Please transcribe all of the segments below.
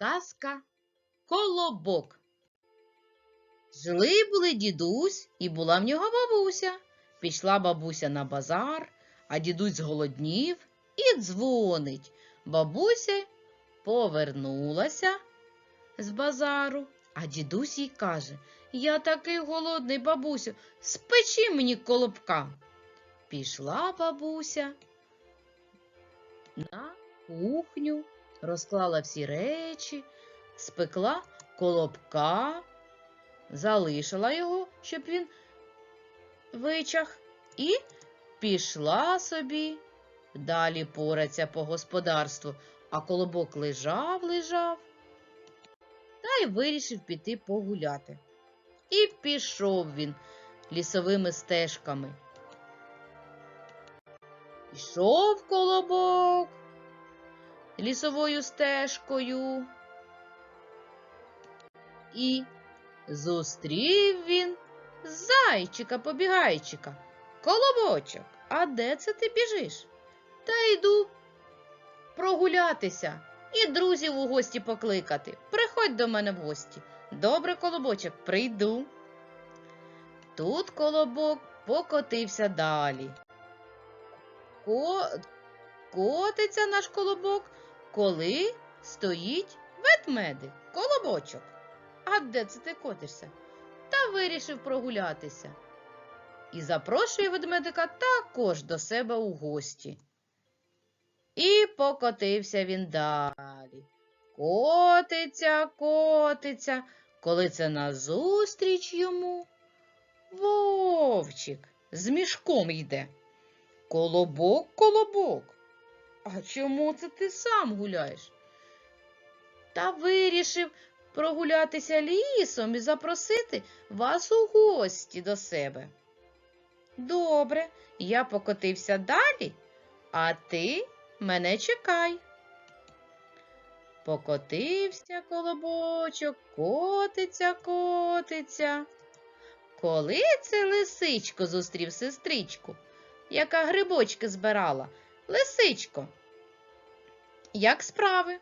Казка Колобок. Жили були дідусь і була в нього бабуся. Пішла бабуся на базар, а дідусь зголоднів і дзвонить. Бабуся повернулася з базару, а дідусь їй каже: Я такий голодний, бабусю, спечи мені колобка. Пішла бабуся на кухню, розклала всі речі, спекла колобка, залишила його, щоб він вичах, і пішла собі далі пораться по господарству, а колобок лежав, лежав та й вирішив піти погуляти. І пішов він лісовими стежками. Пішов колобок лісовою стежкою. І зустрів він зайчика побігайчика. Колобочок, а де це ти біжиш? Та йду прогулятися і друзів у гості покликати. Приходь до мене в гості. Добре, колобочок, прийду. Тут колобок покотився далі. Ко... Котиться наш колобок, коли стоїть ведмедик, колобочок. А де це ти котишся? Та вирішив прогулятися. І запрошує ведмедика також до себе у гості. І покотився він далі. Котиться, котиться, коли це назустріч йому вовчик з мішком йде. Колобок, колобок. А чому це ти сам гуляєш? Та вирішив прогулятися лісом і запросити вас у гості до себе. Добре, я покотився далі, а ти мене чекай. Покотився колобочок, котиться, котиться. Коли це лисичко зустрів сестричку, яка грибочки збирала? Лисичко, як справи?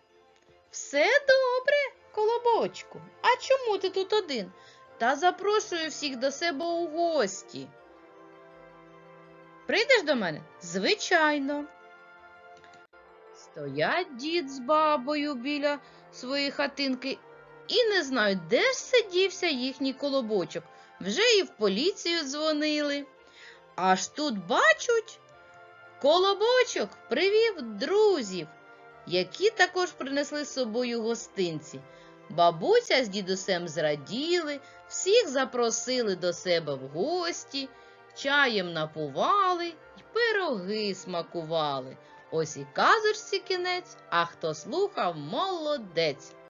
Все добре, колобочку. А чому ти тут один? Та запрошую всіх до себе у гості. Прийдеш до мене? Звичайно. Стоять дід з бабою біля своєї хатинки і не знають, де ж сидівся їхній колобочок. Вже і в поліцію дзвонили. Аж тут бачать, колобочок привів друзів, які також принесли з собою гостинці. Бабуся з дідусем зраділи, всіх запросили до себе в гості, чаєм напували й пироги смакували. Ось і казочці кінець, а хто слухав, молодець.